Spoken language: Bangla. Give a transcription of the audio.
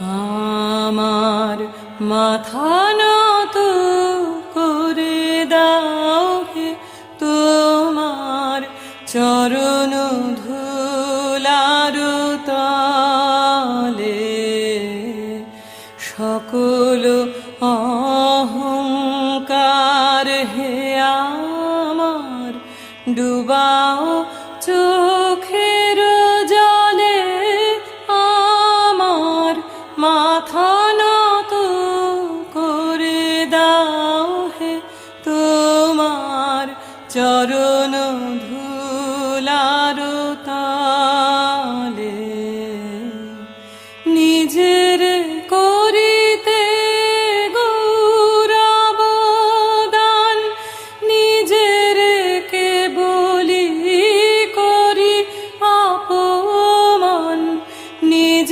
আমার মাথা নত করে দাও হে তোমার চরণ ধুলার তলে। সকল অহংকার হে আমার ডুবাও চোখের নত করে দাও হে তোমার চরণ ধুলার তালে। নিজে